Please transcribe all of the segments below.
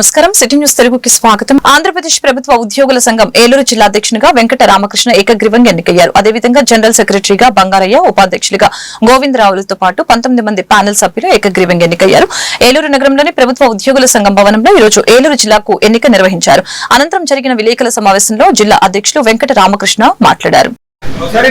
నమస్కారం. City news తెలుగుకి స్వాగతం. ఆంధ్రప్రదేశ్ ప్రభుత్వ ఉద్యోగుల సంఘం ఏలూరు జిల్లా అధ్యక్షునిగా వెంకట రామకృష్ణ ఏకగ్రీవంగా ఎన్నికయ్యారు. అదేవిధంగా జనరల్ సెక్రటరీగా బంగారయ్య ఉపాధ్యక్షులుగా గోవిందరావులతో పాటు పంతొమ్మిది మంది ప్యానెల్ సభ్యులు ఏకగ్రీవంగా ఎన్నికయ్యారు. ఏలూరు నగరంలోని ప్రభుత్వ ఉద్యోగుల సంఘం భవనంలో ఈ రోజు ఏలూరు జిల్లాకు ఎన్నిక నిర్వహించారు. అనంతరం జరిగిన విలేకరుల సమావేశంలో జిల్లా అధ్యక్షులు వెంకట రామకృష్ణ మాట్లాడారు సరే?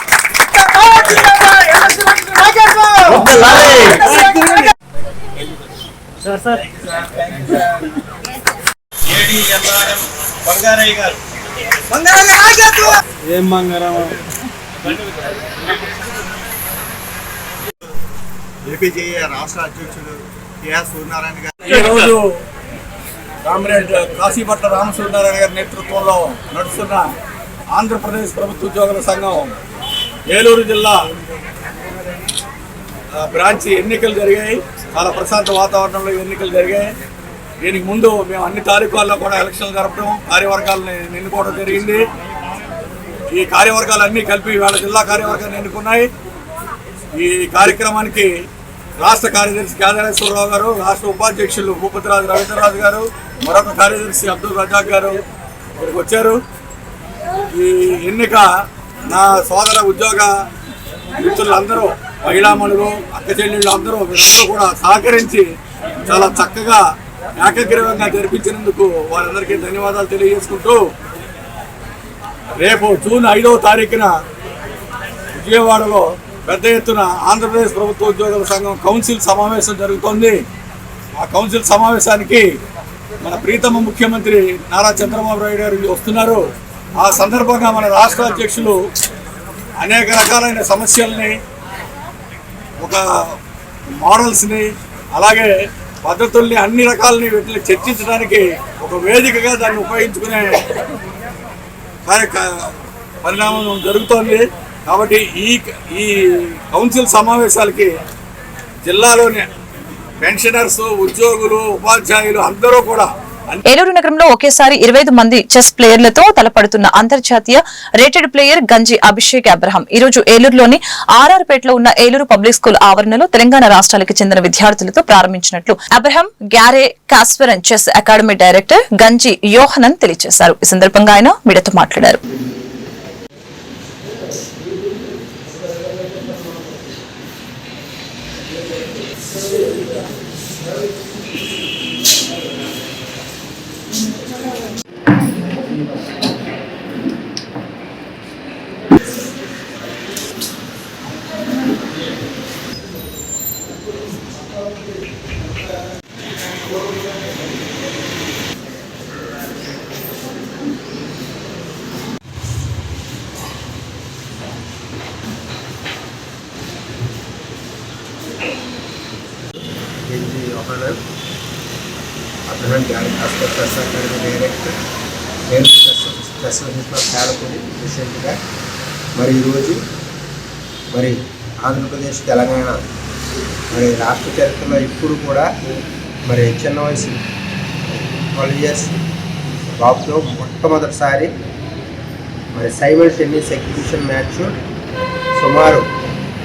బంగారయ్య గారు ఏం బంగారం ఏపీజేఏ రాష్ట్ర అధ్యక్షుడు కేఆర్ సూర్యనారాయణ గారు ఈరోజు కామ్రేడ్ కాశీపట్ల రామసూర్యనారాయణ గారి నేతృత్వంలో నడుస్తున్న ఆంధ్రప్రదేశ్ ప్రభుత్వ ఉద్యోగుల సంఘం ఏలూరు జిల్లా బ్రాంచ్ ఎన్నికలు జరిగాయి. చాలా ప్రశాంత వాతావరణంలో ఎన్నికలు జరిగాయి. దీనికి ముందు మేము అన్ని తాలూకాల్లో కూడా ఎలక్షన్లు జరపడం కార్యవర్గాలను ఎన్నుకోవడం జరిగింది. ఈ కార్యవర్గాలన్నీ కలిపి వాళ్ళ జిల్లా కార్యవర్గాన్ని ఎన్నుకున్నాయి. ఈ కార్యక్రమానికి రాష్ట్ర కార్యదర్శి కేదారేశ్వరరావు గారు రాష్ట్ర ఉపాధ్యక్షులు భూపతిరాజు రవీంద్రరాజు గారు మరొక కార్యదర్శి అబ్దుల్ రజాక్ గారు ఇక్కడికి వచ్చారు. ఈ ఎన్నిక నా సోదర ఉద్యోగ మిత్రులందరూ మహిళామణులు అక్కచెల్లెళ్ళు అందరూ వీళ్ళందరూ కూడా సహకరించి చాలా చక్కగా ఏకగ్రీవంగా జరిపించినందుకు వారందరికీ ధన్యవాదాలు తెలియజేసుకుంటూ రేపు జూన్ ఐదవ తారీఖున విజయవాడలో పెద్ద ఎత్తున ఆంధ్రప్రదేశ్ ప్రభుత్వ ఉద్యోగుల సంఘం కౌన్సిల్ సమావేశం జరుగుతోంది. ఆ కౌన్సిల్ సమావేశానికి మన ప్రీతమ ముఖ్యమంత్రి నారా చంద్రబాబు నాయుడు గారు వస్తున్నారు. ఆ సందర్భంగా మన రాష్ట్ర అధ్యక్షులు అనేక రకాలైన సమస్యల్ని ఒక మోడల్స్ని అలాగే పద్ధతుల్ని అన్ని రకాలని వీటిని చర్చించడానికి ఒక వేదికగా దాన్ని ఉపయోగించుకునే పరిణామం జరుగుతోంది. కాబట్టి ఈ ఈ కౌన్సిల్ సమావేశాలకి జిల్లాలోని పెన్షనర్స్ ఉద్యోగులు ఉపాధ్యాయులు అందరూ కూడా ఏలూరు నగరంలో ఒకేసారి ఇరవై మంది చెస్ ప్లేయర్లతో తలపడుతున్న అంతర్జాతీయ రేటెడ్ ప్లేయర్ గంజి అభిషేక్ అబ్రహం ఈ రోజు ఏలూరులోని ఆర్ఆర్పేటలో ఉన్న ఏలూరు పబ్లిక్ స్కూల్ ఆవరణలో తెలంగాణ రాష్ట్రాలకు చెందిన విద్యార్థులతో ప్రారంభించినట్లు Abraham Garry Kasparov chess academy director Ganji Yohanan తెలియజేశారు ఈ సందర్భంగా ఆయన మీడియాతో మాట్లాడారు అబ్రహం గారి హాస్పిటల్ ప్రెస్ అకాడమీ డైరెక్టర్ నేను ప్రెస్ ఆఫ్ ప్రెసిడెంట్గా మరి ఈరోజు మరి ఆంధ్రప్రదేశ్ తెలంగాణ మరి రాష్ట్ర చరిత్రలో ఇప్పుడు కూడా మరి చిన్న వయసు ట్వెల్వ్ ఇయర్స్ బాబుతో మొట్టమొదటిసారి మరి సైబర్ టెన్నిస్ ఎగ్జిబిషన్ మ్యాచ్ సుమారు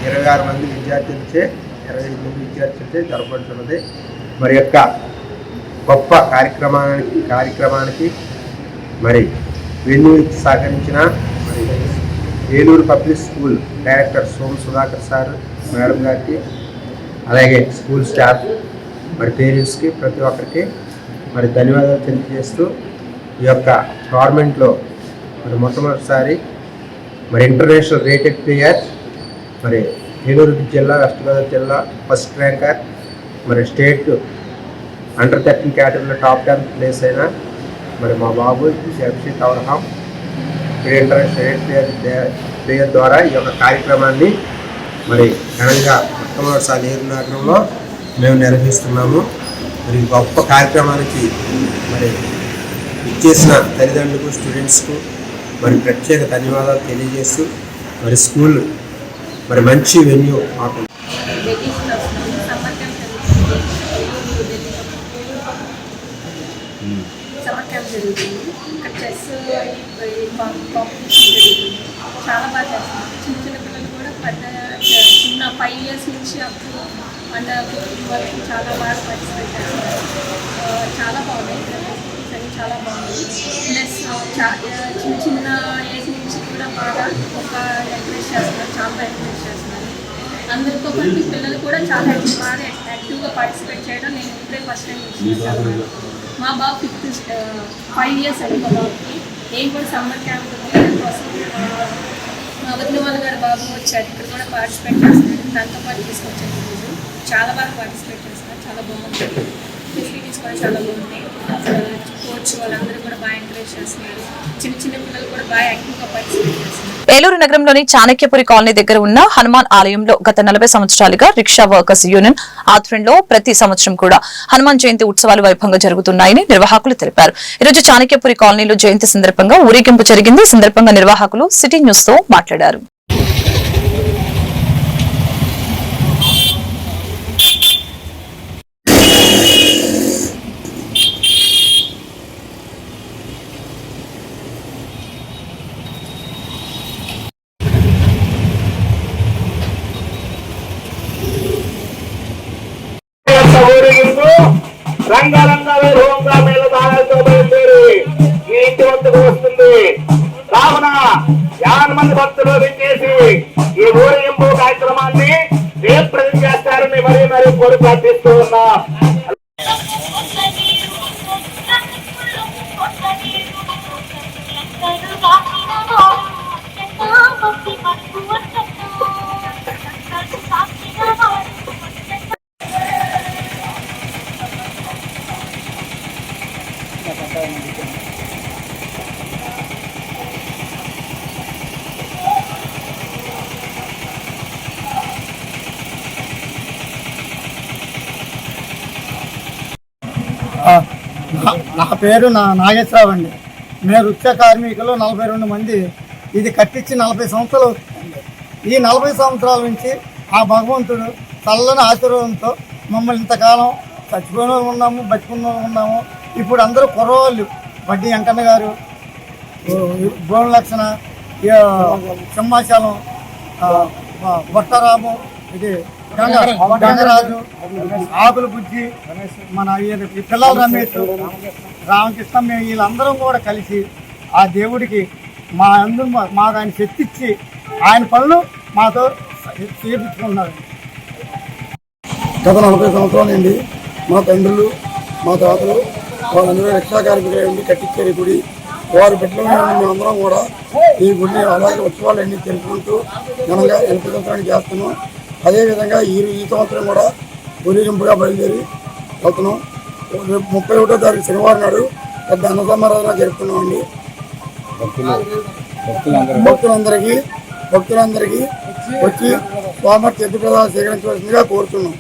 ఇరవై ఆరు మంది విద్యార్థులచే ఇరవై ఎనిమిది మంది విద్యార్థులచే జరపడుతున్నది మరి యొక్క గొప్ప కార్యక్రమానికి కార్యక్రమానికి మరి వెన్ను సహకరించిన మరి Eluru public school director Som Sudhakar sir madam గారికి అలాగే స్కూల్ స్టాఫ్ మరి పేరెంట్స్కి ప్రతి ఒక్కరికి మరి ధన్యవాదాలు తెలియజేస్తూ ఈ యొక్క గవర్నమెంట్లో మరి మొట్టమొదటిసారి మరి ఇంటర్నేషనల్ రేటెడ్ ప్లేయర్ మరి ఏలూరు జిల్లా వెస్ట్ గోదావరి జిల్లా ఫస్ట్ ర్యాంకర్ మరి స్టేట్ అండర్ థర్టీన్ కేటగిరీలో టాప్ టెన్ ప్లేస్ అయినా మరి మా బాబు అభిషేక్ అబ్రహాం ఇప్పుడు ఇంటర్నేషనల్ ప్లేయర్ ప్లేయర్ ద్వారా ఈ యొక్క కార్యక్రమాన్ని మరి ఘనంగా మొట్టమొదటిసారి నేరు నగరంలో మేము నిర్వహిస్తున్నాము. మరి గొప్ప కార్యక్రమానికి మరి ఇచ్చేసిన తల్లిదండ్రులకు స్టూడెంట్స్కు మరి ప్రత్యేక ధన్యవాదాలు తెలియజేస్తూ మరి స్కూల్ మరి మంచి వెన్యూ మాకు. జరుగుతుంది. ఇంకా చెస్ కాంపిటీషన్ జరుగుతుంది. చాలా బాగా చేస్తున్నాం చిన్న చిన్న పిల్లలు కూడా పెద్ద చిన్న ఫైవ్ ఇయర్స్ నుంచి అప్పుడు అండర్ ఫిఫ్టీన్ వరకు చాలా బాగా పార్టిసిపేట్ చేస్తున్నారు. చాలా బాగున్నాయి ఫెసిలిటీస్ చాలా బాగుంది. ప్లస్ చిన్న చిన్న ఏజ్ నుంచి కూడా బాగా ఒక ఎంకరేజ్ చేస్తున్నారు. చాలా ఎంకరేజ్ చేస్తున్నారు. అందరితో పాటు పిల్లలు కూడా చాలా బాగా యాక్టివ్గా పార్టిసిపేట్ చేయడం నేను ఇప్పుడే ఫస్ట్ టైం చూస్తున్నాను. మా బాబు ఫిఫ్త్ ఫైవ్ ఇయర్స్ అండి మా బాబుకి. నేను కూడా సమ్మర్ క్యాంప్ ఉంది మా వదిన వాళ్ళ గారు బాబు వచ్చారు. ఇక్కడ కూడా పార్టిసిపేట్ చేస్తున్నాడు దాంతో పాటు తీసుకొచ్చాను ఈరోజు చాలా బాగా పార్టిసిపేట్ చేస్తున్నారు. చాలా బాగుంది. ఫెసిలిటీస్ కూడా చాలా బాగున్నాయి. వాళ్ళందరూ కూడా బాగా ఎంకరేజ్ చేస్తున్నారు. చిన్న చిన్న పిల్లలు కూడా బాగా యాక్టివ్గా పార్టిసిపేట్ చేస్తున్నారు. ఏలూరు నగరంలోని చాణక్యపురి కాలనీ దగ్గర ఉన్న హనుమాన్ ఆలయంలో గత నలభై సంవత్సరాలుగా రిక్షా వర్కర్స్ యూనియన్ ఆధ్వర్యంలో ప్రతి సంవత్సరం కూడా హనుమాన్ జయంతి ఉత్సవాలు వైభవంగా జరుగుతున్నాయని నిర్వాహకులు తెలిపారు. ఈరోజు చాణక్యపురి కాలనీలో జయంతి సందర్భంగా ఊరేగింపు జరిగింది. సందర్భంగా నిర్వాహకులు సిటీ న్యూస్తో మాట్లాడారు యొక్క ఊరేగింపు రంగారంగ వైభవంగా మేళదారాలతో బయలుదేరి ఈ ఇంటి వద్దకు వస్తుంది. కావున యాభై మంది భక్తులు పేరు నా నాగేశ్వరరావు అండి. మేము వృత్య కార్మికులు నలభై రెండు మంది. ఇది కట్టించి నలభై సంవత్సరాలు అవుతుంది. ఈ నలభై సంవత్సరాల నుంచి ఆ భగవంతుడు చల్లని ఆశీర్వాదంతో మమ్మల్ని ఇంతకాలం చచ్చిపోయిన ఉన్నాము బతికున్న ఉన్నాము. ఇప్పుడు అందరూ కుర్రవాళ్ళు. వడ్డీ వెంకన్న గారు గోణ లక్షణ సింహాచలం బొట్టరాము ఇది గంగ గంగరాజు ఆకుల బుజ్జి మన ఈ పిల్లల రమేష్ రామకృష్ణ మేము వీళ్ళందరం కూడా కలిసి ఆ దేవుడికి మా అందరూ మా- మాకు ఆయన శక్తి ఇచ్చి ఆయన పనులు మాతో చేపించుకున్నారు గత నలభై సంవత్సరాలండి మా తండ్రులు మా తాతలు వాళ్ళందరూ రక్షా కార్మికులు ఉండి కట్టించారు గుడి. వారు బిడ్డలు మేమందరం కూడా ఈ గుడిని అలాగే ఉత్సవాలన్నీ తెలుపుకుంటూ ఘనంగా ఎనభై చేస్తున్నాం. అదేవిధంగా ఈ ఈ సంవత్సరం కూడా ఊరేగింపుగా బయలుదేరి వెళ్తున్నాం. రేపు ముప్పై ఒకటో తారీఖు శనివారం నాడు పెద్ద అన్న సమారాధన జరుపుతున్నామండి భక్తులందరికీ భక్తులందరికీ వచ్చి స్వామి తీర్థప్రదాలు స్వీకరించవలసిందిగా కోరుతున్నాం.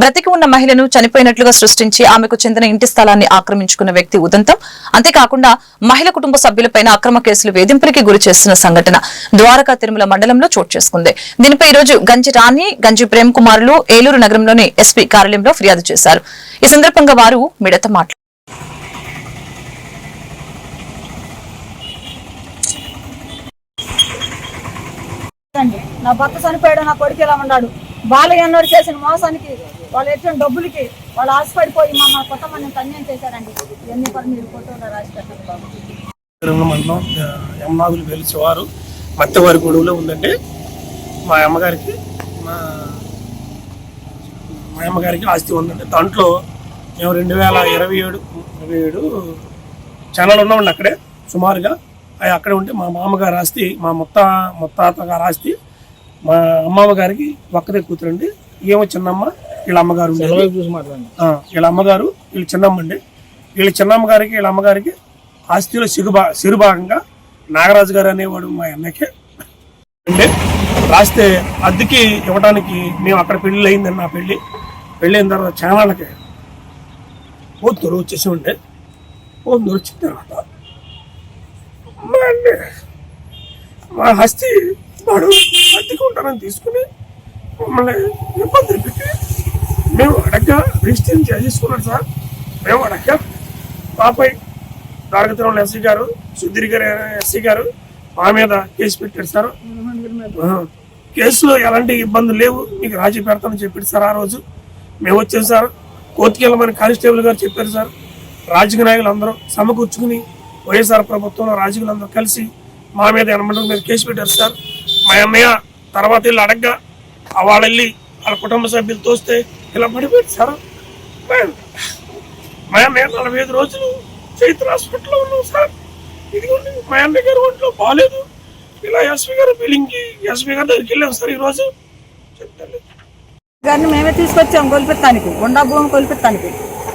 బ్రతికి ఉన్న మహిళను చనిపోయినట్లుగా సృష్టించి ఆమెకు చెందిన ఇంటి స్థలాన్ని ఆక్రమించుకున్న వ్యక్తి ఉదంతం. అంతేకాకుండా మహిళ కుటుంబ సభ్యులపైన అక్రమ కేసులు వేధింపులకి గురి చేస్తున్న సంఘటన ద్వారకా తిరుమల మండలంలో చోటు చేసుకుంది. దీనిపై ఈరోజు రోజు గంజి రాణి గంజి ప్రేమ్ కుమారులు ఏలూరు నగరంలోని ఎస్పీ కార్యాలయంలో ఫిర్యాదు చేశారు. ఈ సందర్భంగా వారు మిడత మాట్లాడారు నా భర్త చనిపోయాడు నా కొడుకు ఇలా ఉన్నాడు? బాలయ్య అన్నోడు చేసిన మోసానికి వాళ్ళు ఎటువంటి డబ్బులకి వాళ్ళు ఆశపడిపోయి మా కొత్త కుటుంబాన్ని అన్యాయం చేశారండి. ఇవన్నీ కూడా మీరు ఫోటోలో రాసి పెట్టండి బాబు. మండలం ఆ, వెలిచేవారు మత్తవారి గొడవలో ఉందంటే మా అమ్మగారికి మా మా అమ్మగారికి ఆస్తి ఉందండి. దాంట్లో మేము రెండు వేల ఇరవై ఏడు ఇరవై ఏడు ఛానల్ ఉన్నామండి అక్కడే సుమారుగా. అవి అక్కడే ఉంటే మా మామగారు ఆస్తి మా మొత్త మొత్తాత గారు ఆస్తి మా అమ్మమ్మ గారికి ఒక్కదే కూతురండి. ఏమో చిన్నమ్మ వీళ్ళ అమ్మగారు వీళ్ళ అమ్మగారు వీళ్ళు చిన్నమ్మ అండి. వీళ్ళ చిన్నమ్మ గారికి వీళ్ళ అమ్మగారికి ఆస్తిలో సిరుభా సిరుభాగంగా నాగరాజు గారు అనేవాడు మా అన్నకి ఉండే రాస్తే అద్దెకి ఇవ్వడానికి మేము అక్కడ పెళ్ళి అయిందని నా పెళ్ళి. పెళ్ళి అయిన తర్వాత ఛానళ్ళకి పోతురు వచ్చేసి ఉండే పోతురు వచ్చిన తర్వాత మా హస్తి వాడు అద్దెకి ఉంటానని తీసుకుని మమ్మల్ని ఇబ్బంది పెట్టి మేము అడగ్గా రిజిస్ట్రేషన్ చేసుకున్నాడు సార్. మేము అడగ్గా పాపై దారగతిలో ఎస్సీ గారు సుధీర్ గారు ఎస్సీ గారు మా మీద కేసు పెట్టారు సార్. కేసులో ఎలాంటి ఇబ్బందులు లేవు. మీకు రాజీ పెడతామని చెప్పారు సార్ ఆ రోజు. మేము వచ్చాం సార్. కోతికెళ్ళమని కానిస్టేబుల్ గారు చెప్పారు సార్. రాజకీయ నాయకులు అందరూ సమకూర్చుకుని వైఎస్ఆర్ ప్రభుత్వంలో రాజకీయులు అందరూ కలిసి మా మీద ఎనమంది మీద కేసు పెట్టారు సార్. మా అన్నయ్య తర్వాత వెళ్ళి అడగ్గా వాళ్ళు వెళ్ళి వాళ్ళ కుటుంబ సభ్యులు తోస్తే ఇలా పడిపోయారు సార్. మా- అన్నయ్య నలభై ఐదు రోజులు చైత్ర హాస్పిటల్లో ఉన్నాం సార్. ఇదిగోండి మా అన్నయ్య గారు ఒంట్లో బాగాలేదు ఇలా ఎస్పీ గారు బిల్లింగ్కి ఎస్పీ గారి దగ్గరికి వెళ్ళాం సార్ ఈరోజు. చెప్తాను గారిని మేమే తీసుకొచ్చాం కొలిపిత్తానికి ఉండా భూమి కొలిపిత్తానికి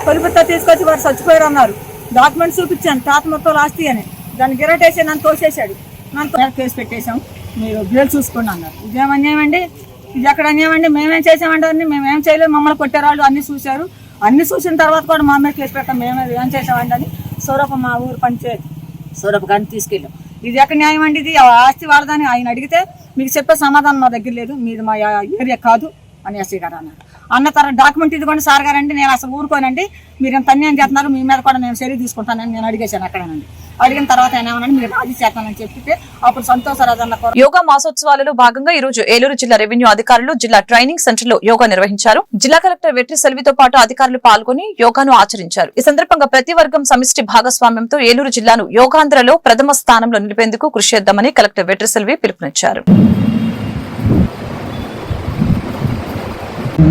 కొలిపిత్తా తీసుకొచ్చి వారు చచ్చిపోయారు అన్నారు. డాక్యుమెంట్స్ చూపించాను తాత మొత్తం ఆస్తి అని. దాన్ని గిరటేసి నన్ను తోసేశాడు. నన్ను కేసు పెట్టేశాం. మీరు బిల్ చూసుకోండి అన్నారు. ఇదేం అన్యాయం అండి? ఇది ఎక్కడ అన్యాయం అండి? మేమేం చేసామంటారని మేమేం చేయలేదు. మమ్మల్ని కొట్టారు వాళ్ళు అన్ని చూశారు. అన్ని చూసిన తర్వాత కూడా మా మీద కేసు పెట్టాం. మేమే ఏం చేసామండి అని సౌరభ మా ఊరు పంచాయతీ సౌరభ గారిని తీసుకెళ్ళాం. ఇది ఎక్కడ న్యాయం అండి ఇది? ఆ ఆస్తి వాళ్ళదని ఆయన అడిగితే మీకు చెప్పే సమాధానం మా దగ్గర లేదు. మీది మా ఏరియా కాదు అని ఎస్సీ గారు అన్నారు. అన్న తర్వాత డాక్యుమెంట్ ఇదిగోండి సార్ గారండి నేను అసలు ఊరుకోనండి. మీరు ఎంత అన్యాయం చేస్తున్నారు మీ మీద కూడా నేను చర్య తీసుకుంటానని నేను అడిగేశాను అక్కడనండి. అడిగిన తర్వాత ఆయన మీరు రాజీ చేస్తానని చెప్పితే అప్పుడు సంతోషరాజు అన్న యోగా మాసోత్సవాలలో భాగంగా ఈ రోజు ఏలూరు జిల్లా రెవెన్యూ అధికారులు జిల్లా ట్రైనింగ్ సెంటర్లో యోగా నిర్వహించారు. జిల్లా కలెక్టర్ వెట్రి సెల్వితో పాటు అధికారులు పాల్గొని యోగాను ఆచరించారు. ఈ సందర్భంగా ప్రతి వర్గం సమిష్టి భాగస్వామ్యంతో ఏలూరు జిల్లాను యోగాంధ్రలో ప్రథమ స్థానంలో నిలిపేందుకు కృషి చేద్దామని కలెక్టర్ వెట్రి సెల్వి పిలుపునిచ్చారు.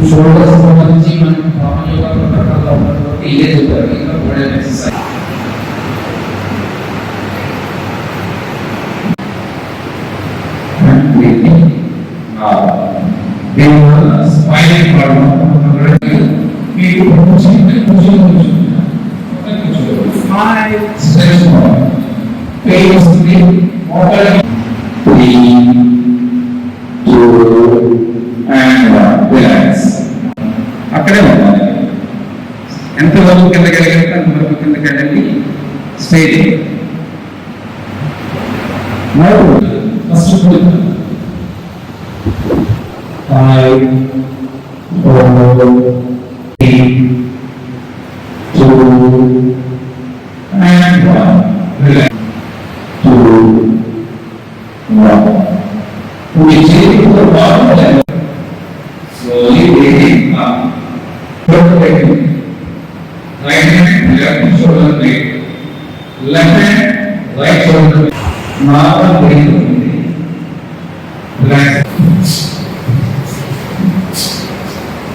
షోల్డర్స్ సంబంధించి మనం కామన్ యోగా ప్రోటోకాల్లో ఉన్నటువంటి ఇదే చెప్తారు ఇంకా మోడల్ ఎక్సర్సైజ్ దీనివల్ల స్పైనల్ ప్రాబ్లం మీకు కూర్చుంటే కూర్చొని కూర్చుంటున్నా స్ట్రెస్ పెయిన్ వస్తుంది మోకాళ్ళ కిందకి వెళ్ళగలిగితే కిందకి వెళ్ళండి స్ట్రైట్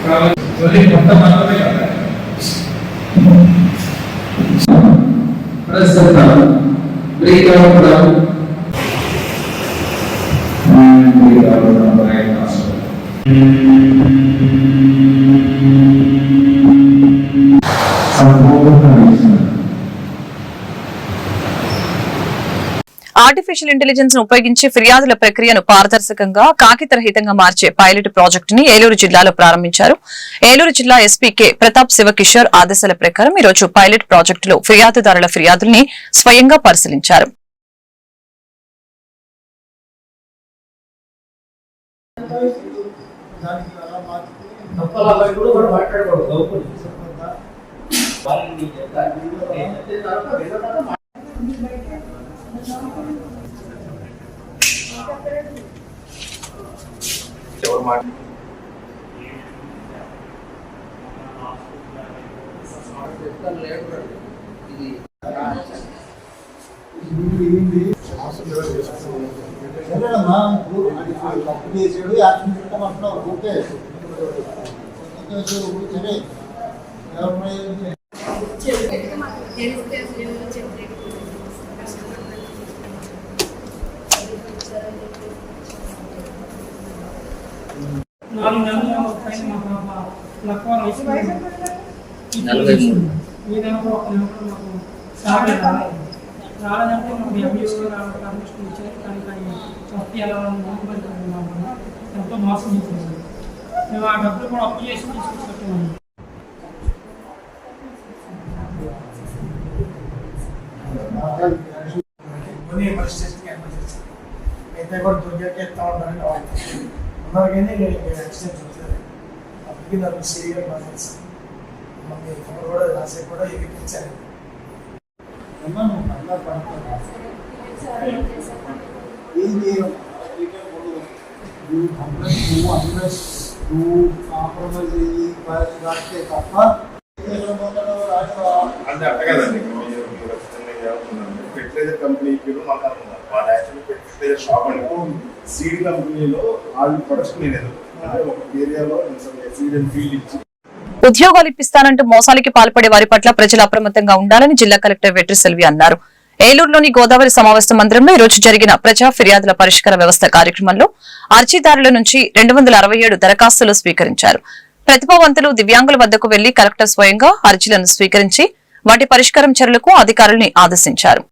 కాబట్టి కొత్త మార్గమే ప్రస్తుతం బ్రేక్ అవడం ఆర్టిఫిషియల్ ఇంటెలిజెన్స్ను ఉపయోగించి ఫిర్యాదుల ప్రక్రియను పారదర్శకంగా కాకితరహితంగా మార్చే పైలట్ ప్రాజెక్టు ని ఏలూరు జిల్లాలో ప్రారంభించారు. ఏలూరు జిల్లా ఎస్పీ కె ప్రతాప్ శివకిషోర్ ఆదేశాల ప్రకారం ఈ రోజు పైలట్ ప్రాజెక్టులో ఫిర్యాదుదారుల ఫిర్యాదుల్ని స్వయంగా పరిశీలించారు. ಮಾಡಿ నలభై మూడు రాలేదంటే మాకు ఎంఈఓ రావడం పర్మిషన్ ఇచ్చారు కానీ కానీ వస్తే ఎలా ముందు ఎంతో మోసం చేసేసారు మేము ఆ డబ్బులు కూడా అప్పు చేసి తీసుకొచ్చుకుంటాము కొన్ని పరిస్థితికి ఎమర్జెన్సీ అయితే కూడా దొరికాక ఎత్తా ఉంటారని వాళ్ళు ఉన్నారు కానీ యాక్సిడెంట్ అవుతుంది అప్పటికి నాకు సీరియల్ ఎమర్జెన్సీ మమ్మీ ఫోన్ కూడా రాసే కూడా ఎగిరించారు అమ్మా నువ్వు కంగారు పడుతున్నా ఇది నువ్వు కంప్లైంట్ నువ్వు అంబులెన్స్ నువ్వు కాంప్రమైజ్ అయ్యి రాస్తే తప్ప ఎక్కడ పోతాడో రాజు అంటే అట్ట కదండి. మీరు మీరు ఖచ్చితంగా చేయాలనుకున్నాను ఫెర్టిలైజర్ కంపెనీకి మాకు అనుకున్నారు వాళ్ళ యాక్చువల్లీ ఫెర్టిలైజర్ షాప్ అండి సీడ్ కంపెనీలో వాళ్ళు ప్రొడక్షన్ లేదు అంటే ఒక ఏరియాలో సీడ్ అండ్ ఫీల్డ్ ఇచ్చి ఉద్యోగాలు ఇప్పిస్తానంటూ మోసాలకి పాల్పడే వారి పట్ల ప్రజలు అప్రమత్తంగా ఉండాలని జిల్లా కలెక్టర్ వెట్రి సెల్వి అన్నారు. ఏలూరులోని గోదావరి సమావేశ మందిరంలో ఈ రోజు జరిగిన ప్రజా ఫిర్యాదుల పరిష్కార వ్యవస్థ కార్యక్రమంలో అర్జీదారుల నుంచి రెండు వందల అరవై ఏడు దరఖాస్తులు స్వీకరించారు. ప్రతిభావంతులు దివ్యాంగుల వద్దకు వెళ్ళి కలెక్టర్ స్వయంగా అర్జీలను స్వీకరించి వాటి పరిష్కారం చర్యలకు అధికారుల్ని ఆదేశించారు.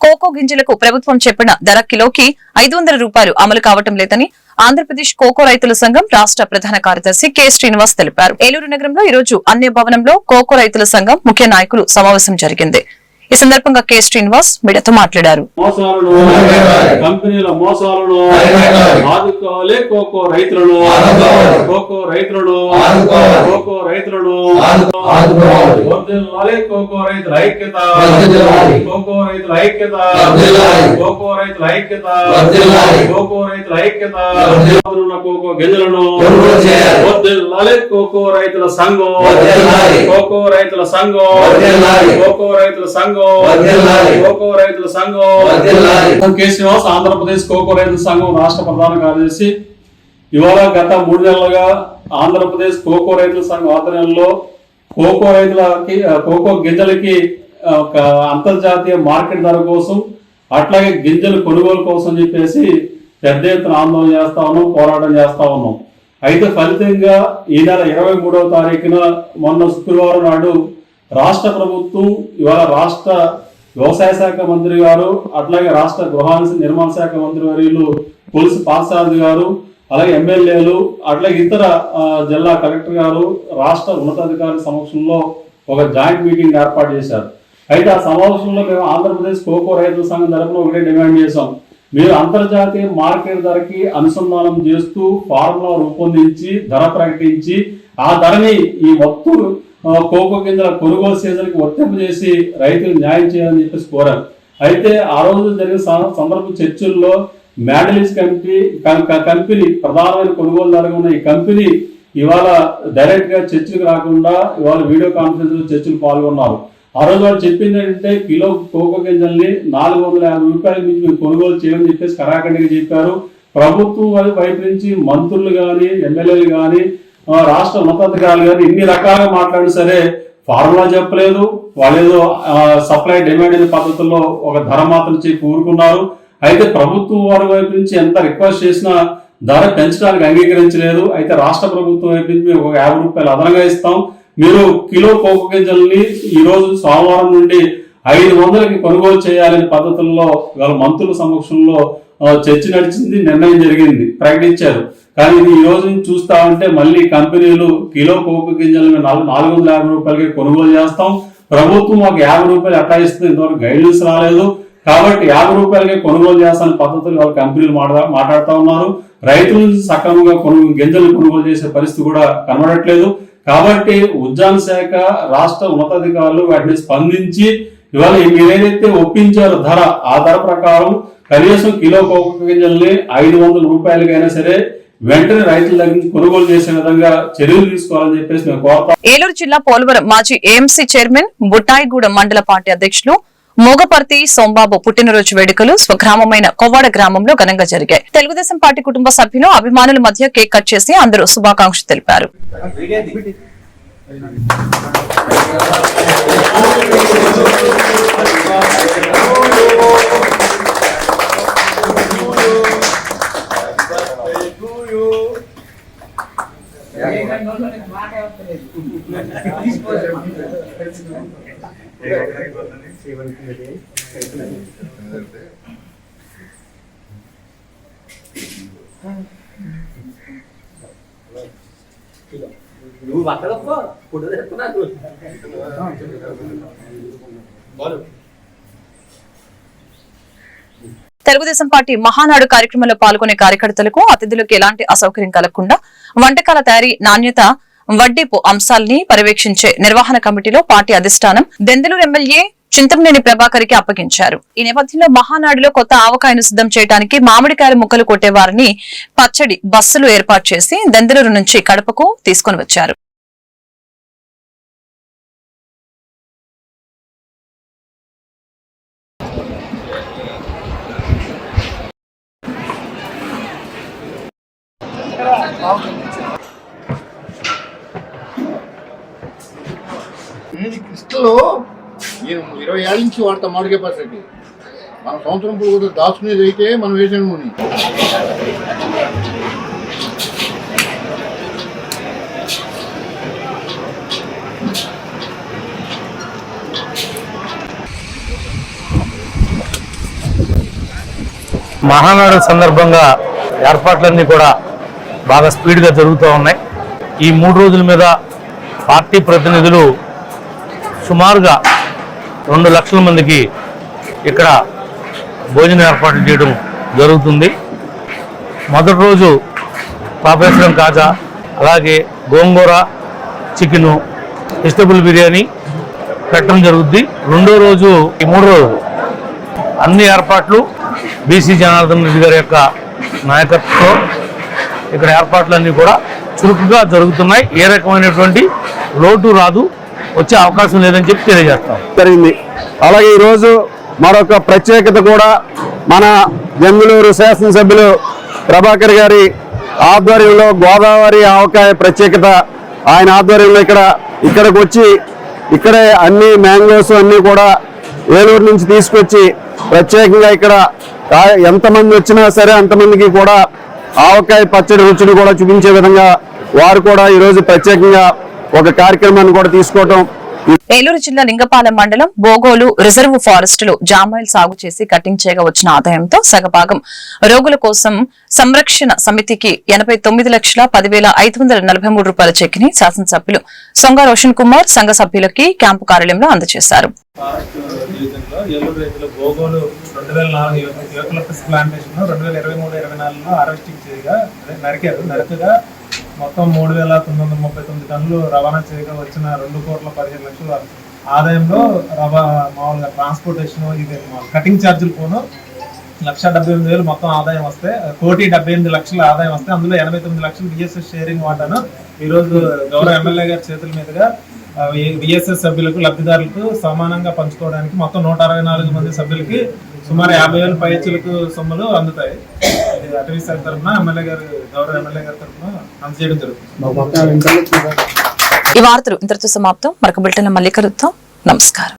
కోకో గింజలకు ప్రభుత్వం చెప్పిన ధర కిలోకి ఐదు వందల రూపాయలు అమలు కావటం లేదని ఆంధ్రప్రదేశ్ కోకో రైతుల సంఘం రాష్ట్ర ప్రధాన కార్యదర్శి కె శ్రీనివాస్ తెలిపారు. ఏలూరు నగరంలో ఈ రోజు అన్య భవనంలో కోకో రైతుల సంఘం ముఖ్య నాయకులు సమావేశం జరిగింది. ఈ సందర్భంగా కె శ్రీనివాస్ మీడియాతో మాట్లాడారు. మోసాలను కంపెనీల మోసాలను ఆదుకోవాలి కోకో రైతులను కోకో రైతులను కోకో రైతులను కోకో రైతుల ఐక్యత కోకో రైతుల ఐక్యత కోకో రైతుల ఐక్యత కోకో రైతుల ఐక్యత కోకో గింజలను వర్ధిల్లాలి కోకో రైతుల సంఘం కోకో రైతుల సంఘం కోకో రైతుల సంఘం కోకో రైతుల సంఘం. కె శ్రీనివాస్ ఆంధ్రప్రదేశ్ కోకో రైతుల సంఘం రాష్ట్ర ప్రధాన కార్యదర్శి. ఇవాళ గత మూడు నెలలుగా ఆంధ్రప్రదేశ్ కోకో రైతుల సంఘం ఆధ్వర్యంలో కోకో రైతులకి కోకో గింజలకి ఒక అంతర్జాతీయ మార్కెట్ ధర కోసం అట్లాగే గింజలు కొనుగోలు కోసం చెప్పేసి పెద్ద ఎత్తున ఆందోళన చేస్తా ఉన్నాం పోరాటం చేస్తా ఉన్నాం. అయితే ఫలితంగా ఈ నెల ఇరవై మూడవ తారీఖున మొన్న శుక్రవారం నాడు రాష్ట్ర ప్రభుత్వం ఇవాళ రాష్ట్ర వ్యవసాయ శాఖ మంత్రి గారు అట్లాగే రాష్ట్ర గృహ నిర్మాణ శాఖ మంత్రి వర్యులు పోలీసు పార్సారథి గారు అలాగే ఎమ్మెల్యేలు అట్లాగే ఇతర జిల్లా కలెక్టర్ గారు రాష్ట్ర ఉన్నతాధికారుల సమక్షంలో ఒక జాయింట్ మీటింగ్ ఏర్పాటు చేశారు. అయితే ఆ సమావేశంలో మేము ఆంధ్రప్రదేశ్ కోకో రైతుల సంఘం తరఫున ఒకటే డిమాండ్ చేశాం. మీరు అంతర్జాతీయ మార్కెట్ ధరకి అనుసంధానం చేస్తూ ఫార్ములా రూపొందించి ధర ప్రకటించి ఆ ధరని ఈ మొత్తం కోకో గింజల కొనుగోలు సీజన్కి వర్తింపజేసి రైతులు న్యాయం చేయాలని చెప్పేసి కోరారు. అయితే ఆ రోజు జరిగిన సందర్భ చర్చల్లో మ్యాడలిస్ కంపెనీ కంపెనీ ప్రధానమైన కొనుగోలుదారుగా ఉన్న ఈ కంపెనీ ఇవాళ డైరెక్ట్గా చర్చలకు రాకుండా ఇవాళ వీడియో కాన్ఫరెన్స్లో చర్చలు పాల్గొన్నారు. ఆ రోజు వాళ్ళు చెప్పింది ఏంటంటే కిలో కోకో గింజల్ని నాలుగు వందల యాభై రూపాయల నుంచి మేము కొనుగోలు చేయమని చెప్పేసి కరాఖండిగా చెప్పారు. ప్రభుత్వం వైపు నుంచి మంత్రులు కానీ ఎమ్మెల్యేలు కానీ రాష్ట్ర ఉన్నతాధికారులు కానీ ఇన్ని రకాలుగా మాట్లాడిన సరే ఫార్ములా చెప్పలేదు. వాళ్ళు ఏదో సప్లై డిమాండ్ అనే పద్ధతుల్లో ఒక ధర మాత్రం చేసి కూరుకున్నారు అయితే ప్రభుత్వం వారి వైపు నుంచి ఎంత రిక్వెస్ట్ చేసినా ధర పెంచడానికి అంగీకరించలేదు. అయితే రాష్ట్ర ప్రభుత్వం వైపు నుంచి మేము ఒక యాభై రూపాయలు అదనంగా ఇస్తాం. మీరు కిలో కోక గింజల్ని ఈరోజు సోమవారం నుండి ఐదు వందలకి కొనుగోలు చేయాలనే పద్ధతుల్లో వాళ్ళ మంత్రుల సమక్షంలో చర్చ నడిచింది నిర్ణయం జరిగింది. ప్రకటించారు. కానీ ఇది ఈ రోజు నుంచి చూస్తా ఉంటే మళ్ళీ కంపెనీలు కిలో పోపు గింజలను నాలుగు నాలుగు వందల యాభై రూపాయలకి కొనుగోలు చేస్తాం. ప్రభుత్వం మాకు యాభై రూపాయలు ఎట్లా ఇస్తుంది ఇంతవరకు గైడెన్స్ రాలేదు. కాబట్టి యాభై రూపాయలకే కొనుగోలు చేస్తాన పద్ధతులు వాళ్ళ కంపెనీలు మాట్లా మాట్లాడుతూ ఉన్నారు. రైతులు సక్రమంగా కొను గింజలు కొనుగోలు చేసే పరిస్థితి కూడా కనబడట్లేదు. కాబట్టి ఉద్యాన శాఖ రాష్ట్ర ఉన్నతాధికారులు వాటిని స్పందించి ఇవాళ మీరు ఏదైతే ఒప్పించారో ధర ఆ ధర ప్రకారం కనీసం కిలో కోక గింజల్ని ఐదు వందల రూపాయలకైనా సరే వెంటనే రైతుల దగ్గర నుంచి కొనుగోలు చేసే విధంగా చర్యలు తీసుకోవాలని చెప్పేసి మేము కోరుతాం ఏలూరు జిల్లా పోలవరం మాజీ ఏఎంసీ చైర్మన్ బుట్టాయిగూడెం మండల పార్టీ అధ్యక్షులు మోగపర్తి సోంబాబు పుట్టినరోజు వేడుకలు స్వగ్రామమైన కొవ్వాడ గ్రామంలో ఘనంగా జరిగాయి. తెలుగుదేశం పార్టీ కుటుంబ సభ్యులు అభిమానుల మధ్య కేక్ కట్ చేసి అందరూ శుభాకాంక్షలు తెలిపారు. నువ్వు తెలుగుదేశం పార్టీ మహానాడు కార్యక్రమంలో పాల్గొనే కార్యకర్తలకు అతిథులకు ఎలాంటి అసౌకర్యం కలగకుండా వంటకాల తయారీ నాణ్యత వడ్డీపు అంశాల్ని పర్యవేక్షించే నిర్వహణ కమిటీలో పార్టీ అధిష్టానం దెందలూరు ఎమ్మెల్యే చింతమనేని ప్రభాకర్కి అప్పగించారు. ఈ నేపథ్యంలో మహానాడులో కొత్త ఆవకాయను సిద్ధం చేయడానికి మామిడికాయల ముక్కలు కొట్టేవారిని పచ్చడి బస్సులు ఏర్పాటు చేసి దెందలూరు నుంచి కడపకు తీసుకొని వచ్చారు. ఇది క్రిస్టల్ నేను ఇరవై ఏళ్ళ నుంచి వాడతా మామిడికాయ పచ్చడి. మన సంవత్సరం పువ్వు దాచుకునేది అయితే మనం వేసిన నూనె మహానాడు సందర్భంగా ఏర్పాట్లన్నీ కూడా బాగా స్పీడ్గా జరుగుతూ ఉన్నాయి. ఈ మూడు రోజుల మీద పార్టీ ప్రతినిధులు సుమారుగా రెండు లక్షల మందికి ఇక్కడ భోజనం ఏర్పాట్లు చేయడం జరుగుతుంది. మొదటి రోజు పాపేశ్వరం కాజా అలాగే గోంగూర చికెను వెజిటబుల్ బిర్యానీ పెట్టడం జరుగుద్ది. రెండో రోజు ఈ మూడో రోజు అన్ని ఏర్పాట్లు బీసీ జనార్దన్ రెడ్డి గారి యొక్క నాయకత్వం ఇక్కడ ఏర్పాట్లన్నీ కూడా చురుకుగా జరుగుతున్నాయి. ఏ రకమైనటువంటి లోటు రాదు. వచ్చే అవకాశం లేదని చెప్పి తెలియజేస్తాం. జరిగింది. అలాగే ఈరోజు మరొక ప్రత్యేకత కూడా మన జంగులూరు శాసనసభ్యులు ప్రభాకర్ గారి ఆధ్వర్యంలో గోదావరి ఆవకాయ ప్రత్యేకత ఆయన ఆధ్వర్యంలో ఇక్కడ ఇక్కడికి వచ్చి ఇక్కడే అన్ని మ్యాంగోస్ అన్నీ కూడా ఏలూరు నుంచి తీసుకొచ్చి ప్రత్యేకంగా ఇక్కడ ఎంతమంది వచ్చినా సరే అంతమందికి కూడా ఆవకాయ పచ్చడి రుచిని కూడా చూపించే విధంగా వారు కూడా ఈరోజు ప్రత్యేకంగా ఒక కార్యక్రమాన్ని కూడా తీసుకోవటం ఏలూరు జిల్లా లింగపాలెం మండలం బోగోలు రిజర్వ్ ఫారెస్ట్లో జామాయిల్ సాగు చేసి కటింగ్ చేయగా వచ్చిన ఆదాయంతో సగభాగం రోగుల కోసం సంరక్షణ సమితికి ఎనభై తొమ్మిది లక్షల పదివేల ఐదు వందల నలభై మూడు రూపాయల చెక్ని శాసనసభ్యులు సొంగ రోషన్ కుమార్ సంఘ సభ్యులకి క్యాంపు కార్యాలయంలో అందజేశారు. నరికారు నరకగా మొత్తం మూడు వేల తొమ్మిది వందల ముప్పై తొమ్మిది టన్నులు రవాణా చేయగా వచ్చిన రెండు కోట్ల పదిహేను లక్షల ఆదాయంలో రవా మామూలుగా ట్రాన్స్పోర్టేషన్ ఇది కటింగ్ ఛార్జీలు పోను. లక్ష డెబ్బై ఎనిమిది వేలు మొత్తం ఆదాయం వస్తే కోటి డెబ్బై ఎనిమిది లక్షల ఆదాయం వస్తే అందులో ఎనభై తొమ్మిది లక్షలు బిఎస్ఎస్ షేరింగ్ వాటాను. ఈరోజు గౌరవ ఎమ్మెల్యే గారి చేతుల మీదుగా బిఎస్ఎస్ సభ్యులకు లబ్ధిదారులకు సమానంగా పంచుకోవడానికి మొత్తం నూట అరవై నాలుగు మంది సభ్యులకి సుమారు యాభై వేల పైచులకు సొమ్ములు అందుతాయి. అటవీ శాఖ తరఫున ఎమ్మెల్యే గారు గౌరవ ఎమ్మెల్యే గారి తరఫున అందజేయడం జరుగుతుంది. ఈ వార్తలు ఇంతటితో సమాప్తం. మరొక బిల్టన్ మళ్ళీ కలుద్దాం. నమస్కారం.